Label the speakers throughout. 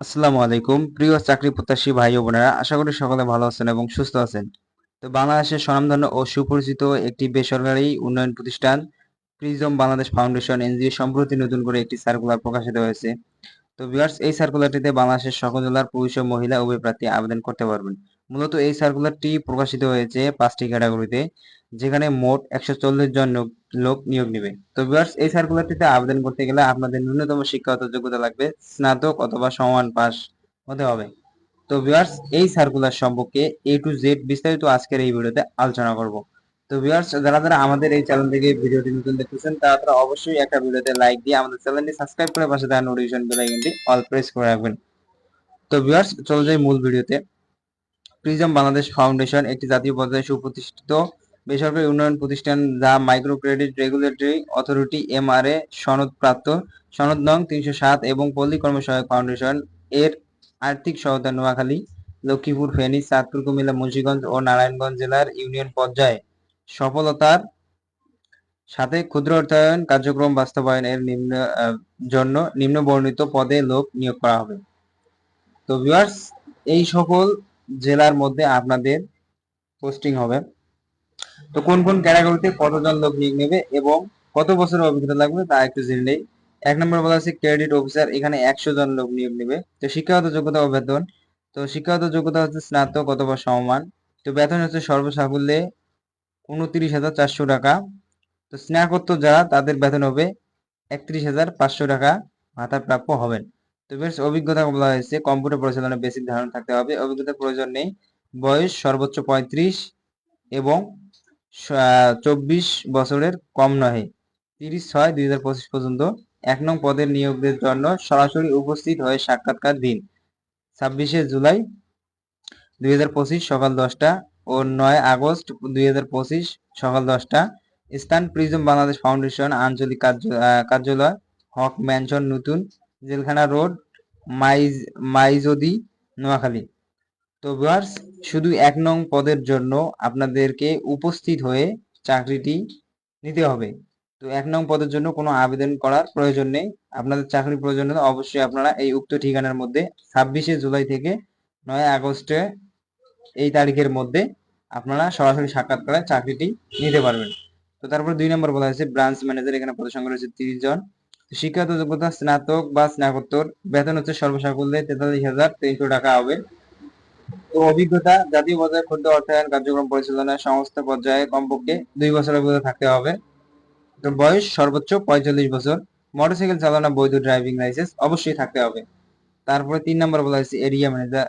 Speaker 1: আসসালামু আলাইকুম। প্রিয় চাকরি প্রত্যাশী ভাই ও বোনেরা, আশা করি সকলে ভালো আছেন এবং সুস্থ আছেন। তো বাংলাদেশের স্বনামধন্য ও সুপরিচিত একটি বেসরকারি উন্নয়ন প্রতিষ্ঠান, প্রিজম বাংলাদেশ ফাউন্ডেশন এনজিও সম্প্রতি নতুন করে একটি সার্কুলার প্রকাশিত হয়েছে। তো ভিউয়ার্স, এই সার্কুলারটিতে বাংলাদেশের সকল জেলার পুরুষ ও মহিলা উভয় প্রার্থী আবেদন করতে পারবেন। মূলত এই সার্কুলারটি প্রকাশিত হয়েছে পাঁচটি ক্যাটাগরিতে। যেখানে মোট একশো চল্লিশ জন লোক- নিয়োগ নেবে। তো ভিউয়ার্স এই সার্কুলারটিতে আবেদন করতে গেলে আপনাদের ন্যূনতম শিক্ষাগত যোগ্যতা লাগবে স্নাতক অথবা সমান পাস হতে হবে। তো ভিউয়ার্স এই সার্কুলার সম্পর্কে এ টু জেড বিস্তারিত আজকের এই ভিডিওতে আলোচনা করব। তো ভিউয়ার্স যারা যারা আমাদের এই চ্যানেল থেকে ভিডিওটি নতুন দেখতেছেন, তারা তারা অবশ্যই একটা ভিডিওতে লাইক দিয়ে আমাদের চ্যানেলটি সাবস্ক্রাইব করে পাশে থাকা নোটিফিকেশন বেল আইকনটি অল প্রেস করে রাখবেন। তো ভিউয়ার্স চলে যাই মূল ভিডিওতে। প্রিজম বাংলাদেশ ফাউন্ডেশন একটি জাতীয় পর্যায়ে সুপ্রতিষ্ঠিত বেসরকারি উন্নয়ন প্রতিষ্ঠান যা micro credit regulatory authority MRA সনদপ্রাপ্ত, সনদ নং তিনশো সাত এবং পল্লী কর্মসহায়ক ফাউন্ডেশন এর আর্থিক সহায়তা নোয়াখালী, লক্ষ্মীপুর, ফেনী, চাঁদপুর, কুমিল্লা, মুন্সিগঞ্জ ও নারায়ণগঞ্জ জেলার ইউনিয়ন পর্যায়ে। সফলতার সাথে ক্ষুদ্র অর্থায়ন কার্যক্রম বাস্তবায়নের নিম্ন জন্য নিম্ন বর্ণিত পদে লোক নিয়োগ করা হবে। তো ভিউয়ার্স এই সকল জেলার মধ্যে আপনাদের পোস্টিং হবে। তো কোন কোন ক্যাটাগরিতে কতজন লোক নিয়োগ নেবে এবং কত বছরের অভিজ্ঞতা লাগবে তা একটু জেনে নেই। এক নম্বর বলা আছে ক্রেডিট অফিসার এখানে একশো জন লোক নিয়োগ নেবে। তো শিক্ষাগত যোগ্যতা ও বেতন তো শিক্ষাগত যোগ্যতা হচ্ছে স্নাতক অথবা সমমান। তো বেতন হচ্ছে সর্বসাকুল্যে উনত্রিশ হাজার চারশো টাকা। তো স্নাতকোত্তর যারা, তাদের বেতন হবে একত্রিশ হাজার পাঁচশো টাকা ভাতা প্রাপ্য হবেন। তো বেশ, অভিজ্ঞতা বলা হয়েছে, কম্পিউটার পরিচালনার বেসিক ধারণা থাকতে হবে। অভিজ্ঞতার প্রয়োজন নেই। বয়স সর্বোচ্চ পঁয়ত্রিশ এবং চব্বিশ বছরের কম নহে। তিরিশ ছয় দুই হাজার পঁচিশ পর্যন্ত এক নং পদের নিয়োগের জন্য সরাসরি উপস্থিত হয়ে সাক্ষাৎকার দিন। ছাব্বিশে জুলাই দুই হাজার পঁচিশ সকাল দশটা ও নয় আগস্ট দুই হাজার পঁচিশ সকাল দশটা স্থান প্রিজম বাংলাদেশ ফাউন্ডেশন আঞ্চলিক কার্যালয়, হক ম্যানশন নতুন জেলখানা রোড, মাইজ মাইজদি, নোয়াখালী। তো ভিউয়ার্স শুধু এক নং পদের জন্য আপনাদেরকে উপস্থিত হয়ে চাকরিটি নিতে হবে। তো এক নং পদের জন্য কোনো আবেদন করার প্রয়োজন নেই। আপনাদের চাকরির প্রয়োজন অবশ্যই আপনারা এই উক্ত ঠিকানার মধ্যে ছাব্বিশে জুলাই থেকে নয় আগস্টে এই তারিখের মধ্যে আপনারা সরাসরি সাক্ষাৎ করে চাকরিটি নিতে পারবেন। তো তারপর দুই নম্বর বলা হয়েছে ব্রাঞ্চ ম্যানেজার, এখানে পদের সংখ্যা রয়েছে তিরিশ জন। শিক্ষাগত যোগ্যতা, স্নাতক বা স্নাতকোত্তর বেতন হচ্ছে সর্বসাকুল্যে তেতাল্লিশ হাজার তিনশো টাকা হবে। অভিজ্ঞতা জাতীয় ক্ষুদ্র অর্থায়ন কার্যক্রম পরিচালনা সংস্থা পর্যায়ে কমপক্ষে দুই বছর অভিজ্ঞতা থাকতে হবে। বয়স সর্বোচ্চ পঁয়তাল্লিশ বছর। মোটরসাইকেল চালানো বৈধ ড্রাইভিং লাইসেন্স অবশ্যই থাকতে হবে। তারপরে তিন নম্বর বলা হয়েছে, এরিয়া ম্যানেজার।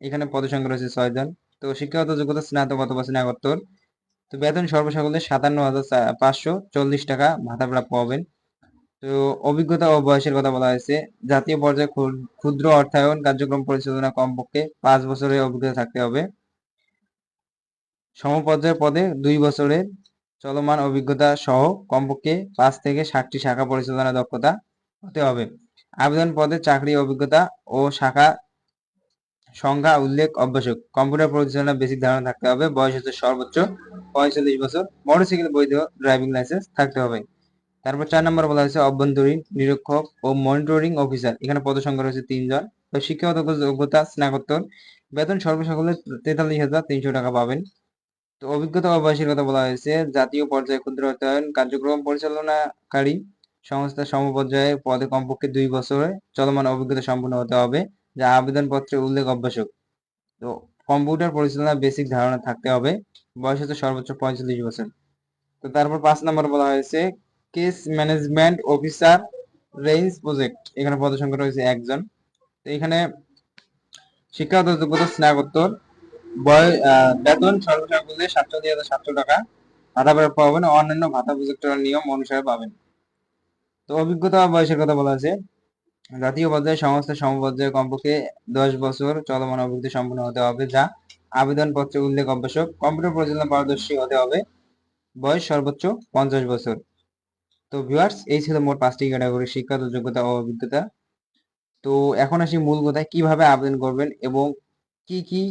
Speaker 1: এখানে পদসংখ্যা রয়েছে ছয় জন। তো শিক্ষাগত যোগ্যতা স্নাতক অথবা স্নাতকোত্তর। তো বেতন সর্বসাকুল্যে সাতান্ন হাজার পাঁচশো চল্লিশ টাকা ভাতা প্রাপ্য হবেন তো অভিজ্ঞতা ও বয়সের কথা বলা হয়েছে। জাতীয় পর্যায়ে ক্ষুদ্র অর্থায়ন কার্যক্রম পরিচালনা কমপক্ষে পাঁচ বছরের অভিজ্ঞতা থাকতে হবে। সমপর্যায়ের পদে দুই বছরের চলমান অভিজ্ঞতা সহ কমপক্ষে পাঁচ থেকে ষাটটি শাখা পরিচালনা দক্ষতা হতে হবে। আবেদন পদে চাকরি অভিজ্ঞতা ও শাখা সংখ্যা উল্লেখ আবশ্যক কম্পিউটার পরিচালনা বেসিক ধারণা থাকতে হবে। বয়স হচ্ছে সর্বোচ্চ পঁয়তাল্লিশ বছর। মোটরসাইকেল বৈধ ড্রাইভিং লাইসেন্স থাকতে হবে। তারপর চার নম্বর বলা হয়েছে অভ্যন্তরীণ, নিরীক্ষক ও মনিটরিং অফিসার এখানে পদসংখ্যা রয়েছে তিনজন। শিক্ষাগত যোগ্যতা, স্নাতকোত্তর। বেতন সর্বসকলে তেতাল্লিশ হাজার তিনশো টাকা পাবেন। তো অভিজ্ঞতা ও বয়সের কথা বলা হয়েছে, জাতীয় পর্যায়ে ক্ষুদ্র অর্থায়ন কার্যক্রম পরিচালনাকারী সংস্থা সমপর্যায়ে পদে কমপক্ষে দুই বছরে চলমান অভিজ্ঞতা সম্পন্ন হতে হবে, যা আবেদনপত্রে উল্লেখ আবশ্যক। তো কম্পিউটার পরিচালনা বেসিক ধারণা থাকতে হবে, বয়স হচ্ছে সর্বোচ্চ পঁয়তাল্লিশ বছর। তো তারপর পাঁচ নম্বর বলা হয়েছে case management officer range project. এখানে পদসংখ্যা রয়েছে একজন। তো এখানে শিক্ষাগত যোগ্যতা স্নাতকোত্তর, বয় বেতন সর্বসাকুল্যে সাতচল্লিশ হাজার সাতশো টাকা। ভাতা পাবেন অন্যান্য ভাতা প্রজেক্টের নিয়ম অনুসারে পাবেন। তো অভিজ্ঞতা বয়সের কথা বলা আছে জাতীয় পর্যায়ে সংস্থা সমপর্যায়ে কমপক্ষে দশ বছর চলমান অভিজ্ঞতা সম্পন্ন হতে হবে, যা আবেদন পত্রে উল্লেখ আবশ্যক কম্পিউটার পরিচালনা পারদর্শী হতে হবে। বয়স সর্বোচ্চ পঞ্চাশ বছর। তো ভিউয়ার্স এই ছিল মোট পাঁচটি ক্যাটাগরি শিক্ষাগত যোগ্যতা ও অভিজ্ঞতা। তো এখন আসি মূল কথায়, কীভাবে আবেদন করবেন এবং কি কি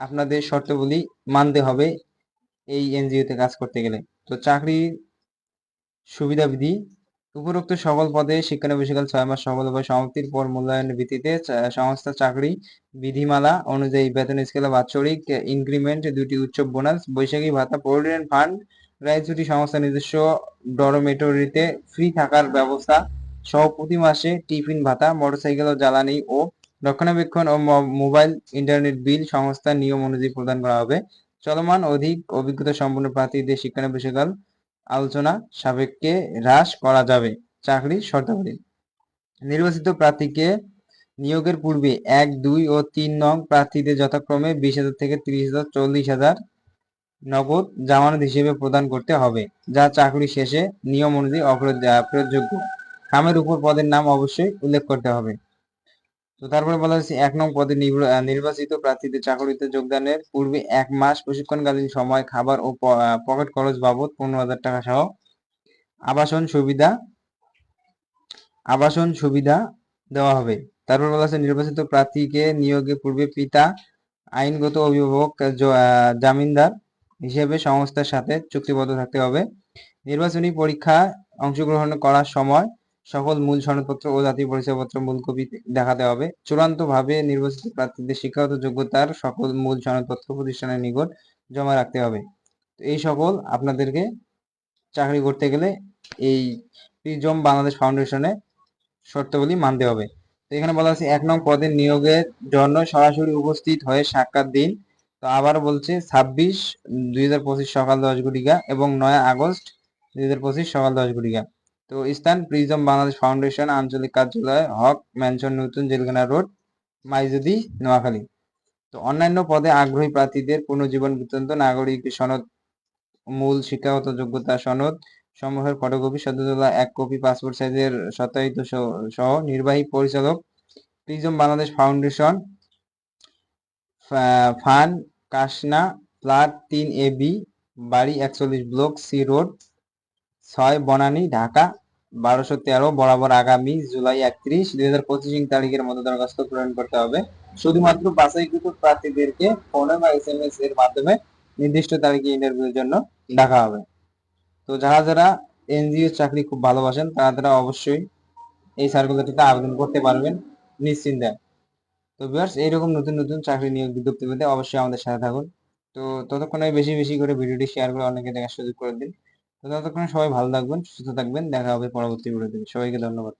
Speaker 1: আপনাদের শর্তাবলী মানতে হবে এই এনজিওতে কাজ করতে গেলে? তো চাকরির সুবিধাবিধি, উপরোক্ত সকল পদে শিক্ষানবিশকাল ছয় মাস সফলভাবে সমাপ্তির পর মূল্যায়নের ভিত্তিতে সংস্থা চাকরি বিধিমালা অনুযায়ী বেতন স্কেলে বাৎসরিক ইনক্রিমেন্ট দুটি উচ্চ বোনাস বৈশাখী ভাতা প্রভিডেন্ট ফান্ড গ্র্যাচুইটি সংস্থা নিজস্ব ডরমেটরিতে ফ্রি থাকার ব্যবস্থা সহ প্রতি মাসে টিফিন, ভাতা, মোটরসাইকেল ও জ্বালানি ও রক্ষণাবেক্ষণ ও মোবাইল ইন্টারনেট বিল সংস্থার নিয়ম অনুযায়ী প্রদান করা হবে। চলমান অধিক অভিজ্ঞতা সম্পন্ন প্রার্থীদের শিক্ষানবিশকাল আলোচনা সাপেক্ষে হ্রাস করা যাবে। চাকরির শর্তাবলী। নির্বাচিত প্রার্থীকে নিয়োগের পূর্বে এক, দুই ও তিন নং প্রার্থীদের যথাক্রমে বিশ হাজার থেকে তিরিশ হাজার, চল্লিশ হাজার নগদ জামানত হিসেবে প্রদান করতে হবে, যা চাকরি শেষে নিয়ম অনুযায়ী প্রয়োগযোগ্য খামের উপর পদের নাম অবশ্যই উল্লেখ করতে হবে। তো তারপরে বলা হচ্ছে এক নং পদে নির্বা- নির্বাচিত প্রার্থীদের চাকরিতে যোগদানের পূর্বে এক মাস প্রশিক্ষণকালীন সময়, খাবার ও পকেট খরচ বাবদ পনেরো হাজার টাকা সহ আবাসন সুবিধা আবাসন সুবিধা দেওয়া হবে। তারপর বলা আছে নির্বাচিত প্রার্থীকে নিয়োগে পূর্বে পিতা, আইনগত অভিভাবক জামিনদার হিসেবে সংস্থার সাথে চুক্তিবদ্ধ থাকতে হবে। নির্বাচনী পরীক্ষা অংশগ্রহণ করার সময় সকল মূল সনদপত্র ও জাতীয় পরিচয়পত্র মূল কপি দেখাতে হবে। চূড়ান্তভাবে নির্বাচিত প্রার্থীদের শিক্ষাগত যোগ্যতার সকল মূল সনদপত্র প্রতিষ্ঠানের নিকট জমা রাখতে হবে। এই সকল আপনাদেরকে চাকরি করতে গেলে এই প্রিজম বাংলাদেশ ফাউন্ডেশনে শর্তাবলী মানতে হবে। তো এখানে বলা আছে এক নং পদের নিয়োগের জন্য সরাসরি উপস্থিত হয়ে সাক্ষাৎ দিন তো আবার বলছে, ছাব্বিশ, দুই হাজার পঁচিশ সকাল দশ ঘটিকা এবং নয় আগস্ট, দুই হাজার পঁচিশ সকাল দশ ঘটিকা তো স্থান, প্রিজম বাংলাদেশ ফাউন্ডেশন, আঞ্চলিক কার্যালয়, হক ম্যানশন নতুন, জেলখানা রোড, মাইজদি, নোয়াখালী। তো অন্যান্য পদে আগ্রহী প্রার্থীদের পুনর্জীবন বৃত্তান্ত, নাগরিক সনদ, মূল শিক্ষাগত যোগ্যতা সনদ, সমূহের ফটোকপি সদ্য তোলা এক কপি, পাসপোর্ট সাইজের সত্যায়িত সহ- নির্বাহী পরিচালক, প্রিজম বাংলাদেশ ফাউন্ডেশন ফান, কাসনা, প্লাট, তিন এ বি, বাড়ি একচল্লিশ ব্লক সি রোড, ছয় বনানী, ঢাকা, বারোশো তেরো, বরাবর আগামী জুলাই একত্রিশ। দুই হাজার পঁচিশ তারিখের মধ্যে দরখাস্ত পূরণ করতে হবে। শুধুমাত্র বাছাইকৃত প্রার্থীদেরকে ফোনে বা এস এম এস এর মাধ্যমে নির্দিষ্ট তারিখে ইন্টারভিউর জন্য ডাকা হবে। তো যারা যারা এনজিও চাকরি খুব ভালোবাসেন, তারা তারা অবশ্যই এই সার্কুলারটিতে আবেদন করতে পারবেন। নিশ্চিন্তে। তো ভিউয়ার্স এইরকম নতুন নতুন চাকরি নিয়োগ বিজ্ঞপ্তি পেতে অবশ্যই আমাদের সাথে থাকুন। তো ততক্ষণে বেশি বেশি করে ভিডিওটি শেয়ার করে অনেকে দেখার সুযোগ করে দিন। তো ততক্ষণে সবাই ভালো থাকবেন, সুস্থ থাকবেন, দেখা হবে পরবর্তী ভিডিওতে সবাইকে ধন্যবাদ।